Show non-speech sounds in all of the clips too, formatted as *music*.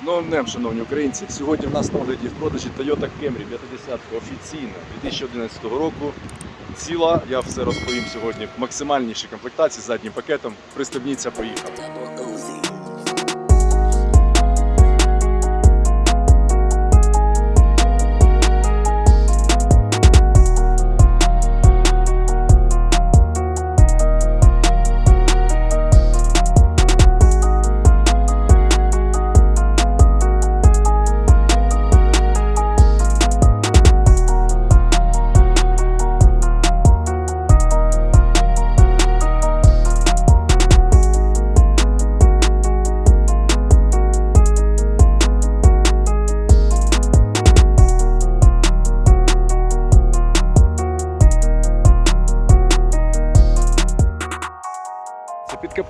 З новим днем, шановні українці. Сьогодні в нас на огляді в продажі Toyota Camry 50 офіційна 2011 року. Ціла, я все розповім сьогодні. Максимальніші комплектації з заднім пакетом. Пристебніться, поїхали.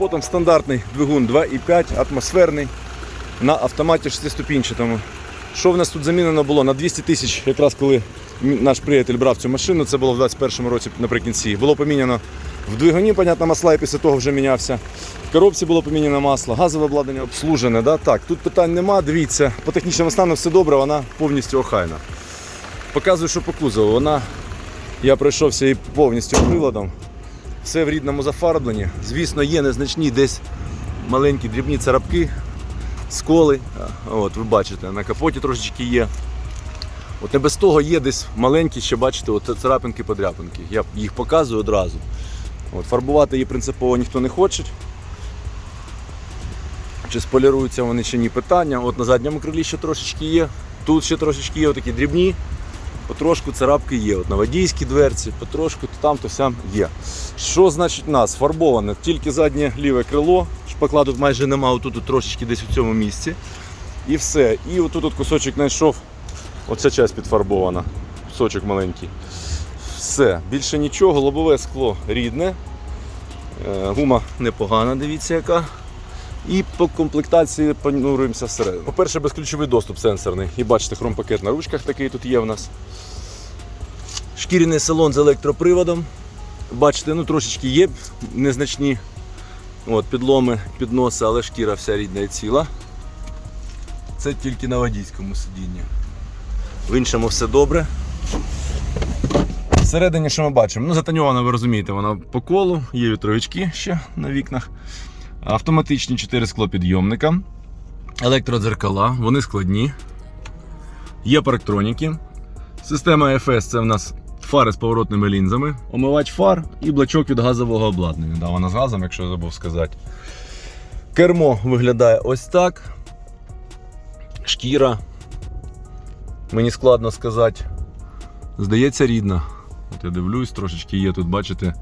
Капотом стандартний двигун 2,5 атмосферний на автоматі 6-ступінчатому. Що в нас тут замінено було? На 200 тисяч, якраз коли наш приятель брав цю машину, це було в 21 році наприкінці. Було поміняно в двигуні, понятно, масла і після того вже мінявся. В коробці було поміняно масло, газове обладнання обслужене. Да? Так, тут питань нема, дивіться, по технічному стану все добре, вона повністю охайна. Показую, що по кузову. Вона, я пройшовся її повністю приладом. Все в рідному зафарбленні. Звісно, є незначні десь маленькі дрібні царапки, сколи. От, ви бачите, на капоті трошечки є. От не без того є десь маленькі, ще бачите, от царапинки подряпинки. Я їх показую одразу. От, фарбувати її принципово ніхто не хоче. Чи споліруються вони чи ні питання. От на задньому крилі ще трошечки є. Тут ще трошечки є такі дрібні. Потрошку царапки є. От на водійській дверці, потрошку то там, то сям є. Що значить нас? Фарбоване тільки заднє ліве крило. Шпакла тут майже нема, отут тут трошечки десь у цьому місці. І все. І отут от кусочок знайшов. Оця часть підфарбована. Кусочок маленький. Все. Більше нічого, лобове скло рідне. Е, Гума непогана, дивіться яка. І по комплектації понуримося всередину. По-перше, безключовий доступ сенсорний. І бачите, хромпакет на ручках такий тут є в нас. Шкіряний салон з електроприводом. Бачите, ну трошечки є незначні от, підломи, підноси, але шкіра вся рідна і ціла. Це тільки на водійському сидінні. В іншому все добре. Всередині, що ми бачимо? Ну, затоньована, ви розумієте, вона по колу, є вітровички ще на вікнах. Автоматичні 4 склопідйомника, електродзеркала, вони складні. Є парктроніки. Система FS це в нас фари з поворотними лінзами, омивач фар і блочок від газового обладнання. Да, вона з газом, якщо я забув сказати. Кермо виглядає ось так. Шкіра. Мені складно сказати. Здається, рідна. От я дивлюсь, трошечки є тут, бачите,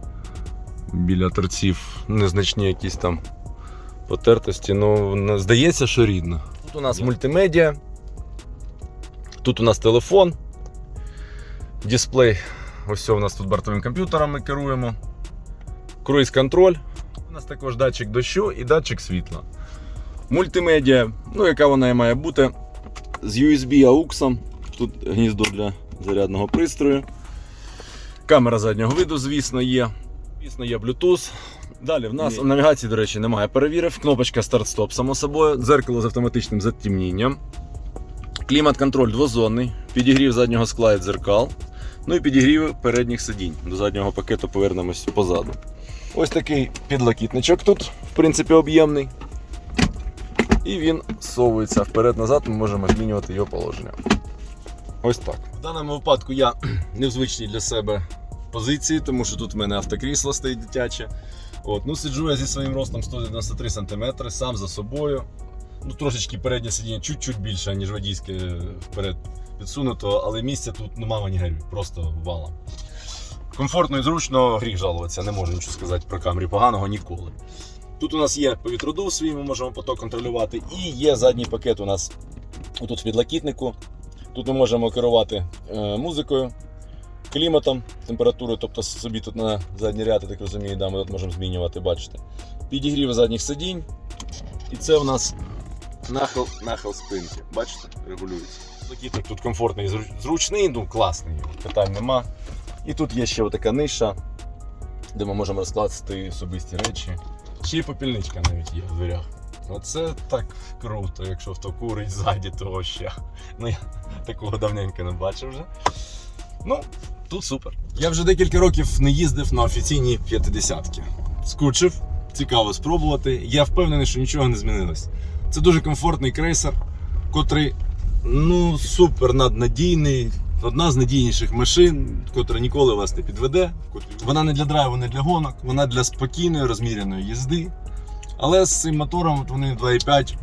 біля торців незначні якісь там потертості. Ну, здається, що рідна. Тут у нас мультимедіа. Тут у нас телефон. Дисплей. Ось у нас тут бортовим комп'ютером ми керуємо. Круїз контроль. У нас також датчик дощу і датчик світла. Мультимедіа, ну яка вона і має бути. З USB AUX. Тут гніздо для зарядного пристрою. Камера заднього виду, звісно, є. Звісно, є Bluetooth. Далі в нас навігації, до речі, немає. Перевірив. Кнопочка старт-стоп, само собою. Дзеркало з автоматичним затемнінням. Клімат-контроль двозонний, підігрів заднього скла і дзеркал. Ну і підігрів передніх сидінь. До заднього пакету повернемось позаду. Ось такий підлокітничок тут, в принципі, об'ємний. І він совується вперед-назад, ми можемо змінювати його положення. Ось так. В даному випадку я *clears throat* не в звичній для себе позиції, тому що тут в мене автокрісло стоїть дитяче. От, ну Сиджу я зі своїм ростом 193 см, сам за собою. Ну, Трошечки переднє сидіння чуть-чуть більше, ніж водійське е, вперед підсунуто, але місця тут ну, мама не просто валом. Комфортно і зручно, гріх жалуватися, не можу нічого сказати про камері поганого ніколи. Тут у нас є повітродув свій, ми можемо поток контролювати, і є задній пакет у нас тут в підлокітнику. Тут ми можемо керувати е, музикою, кліматом, температурою, тобто собі тут на задній ряд, я так розумію, да, ми тут можемо змінювати, бачите. Підігрів задніх сидінь. І це у нас нахил, нахил спинки. Бачите, регулюється. Підлокітник тут комфортний, зру- зручний, ну класний, питань нема. І тут є ще така ниша, де ми можемо розкласти особисті речі. Ще й попільничка навіть є в дверях. Оце так круто, якщо хто курить ззаді, то ще. Ну я такого давненько не бачив вже. Ну, тут супер. Я вже декілька років не їздив на офіційні 50-ки. Скучив, цікаво спробувати. Я впевнений, що нічого не змінилось. Це дуже комфортний крейсер, котрий ну, супер наднадійний. Одна з надійніших машин, котра ніколи вас не підведе. Вона не для драйву, не для гонок, вона для спокійної, розміряної їзди. Але з цим мотором от вони 2,5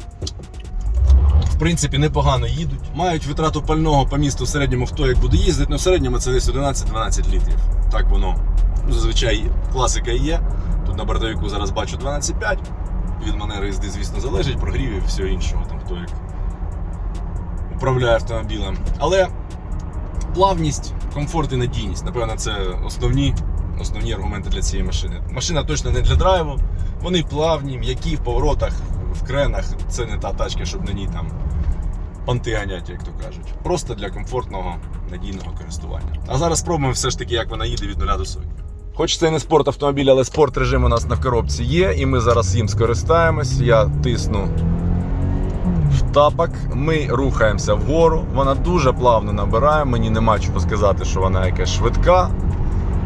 в принципі непогано їдуть. Мають витрату пального по місту в середньому хто як буде їздити, ну в середньому це десь 11-12 літрів. Так воно зазвичай класика є. Тут на бортовику зараз бачу 12,5. Від манери їзди, звісно, залежить, прогрівів і всього іншого, там хто як управляє автомобілем. Але плавність, комфорт і надійність, напевно, це основні, основні аргументи для цієї машини. Машина точно не для драйву, вони плавні, м'які в поворотах, в кренах. Це не та тачка, щоб на ній там понти ганять, як то кажуть. Просто для комфортного, надійного користування. А зараз спробуємо все ж таки, як вона їде від нуля до сотні. Хоч це і не спорт автомобіль, але спорт режим у нас на коробці є, і ми зараз їм скористаємось. Я тисну в тапок, ми рухаємося вгору. Вона дуже плавно набирає. Мені нема чого сказати, що вона якась швидка.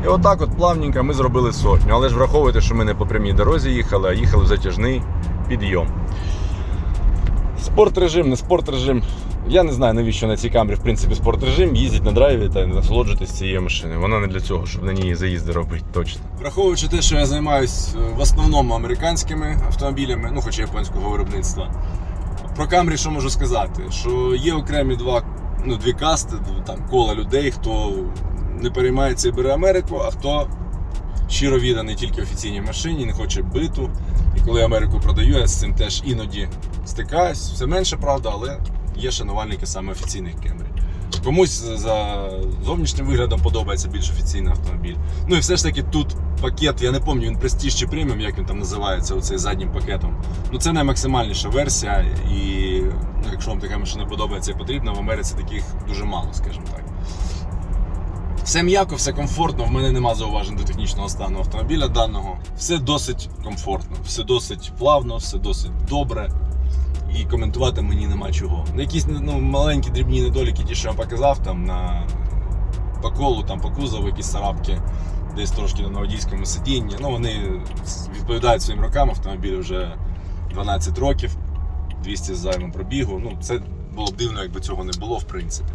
І отак от плавненько ми зробили сотню. Але ж враховуйте, що ми не по прямій дорозі їхали, а їхали в затяжний підйом. Спорт режим, не спорт режим. Я не знаю, навіщо на цій камері, в принципі, спорт режим. Їздіть на драйві та насолоджуйтесь цією машиною. Вона не для цього, щоб на ній заїзди робити, точно. Враховуючи те, що я займаюся в основному американськими автомобілями, ну хоч японського виробництва. Про Камрі що можу сказати? Що є окремі два, ну, дві касти, там кола людей, хто не переймається і бере Америку, а хто щиро відданий тільки офіційній машині, не хоче биту. І коли Америку продаю, я з цим теж іноді стикаюсь. Все менше, правда, але є шанувальники саме офіційних Кемрі. Комусь за зовнішнім виглядом подобається більш офіційний автомобіль. Ну і все ж таки тут пакет, я не пам'ятаю, він Prestige чи Premium, як він там називається, оцей заднім пакетом. Ну це наймаксимальніша версія, і ну, якщо вам така машина подобається і потрібна, в Америці таких дуже мало, скажімо так. Все м'яко, все комфортно. В мене нема зауважень до технічного стану автомобіля даного. Все досить комфортно, все досить плавно, все досить добре. І коментувати мені нема чого. Ну, Якісь ну, маленькі дрібні недоліки, ті, що я показав, там на по колу, там по кузову, якісь царапки, десь трошки на водійському сидінні. Ну, вони відповідають своїм рокам, автомобіль вже 12 років, 200 з займом пробігу. Ну, це було б дивно, якби цього не було, в принципі.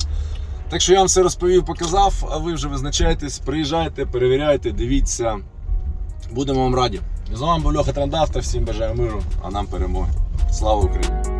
Так що я вам все розповів, показав, а ви вже визначаєтесь, приїжджайте, перевіряйте, дивіться. Будемо вам раді. З вами був Льоха Трандавта, всім бажаю миру, а нам перемоги. Слава Україні!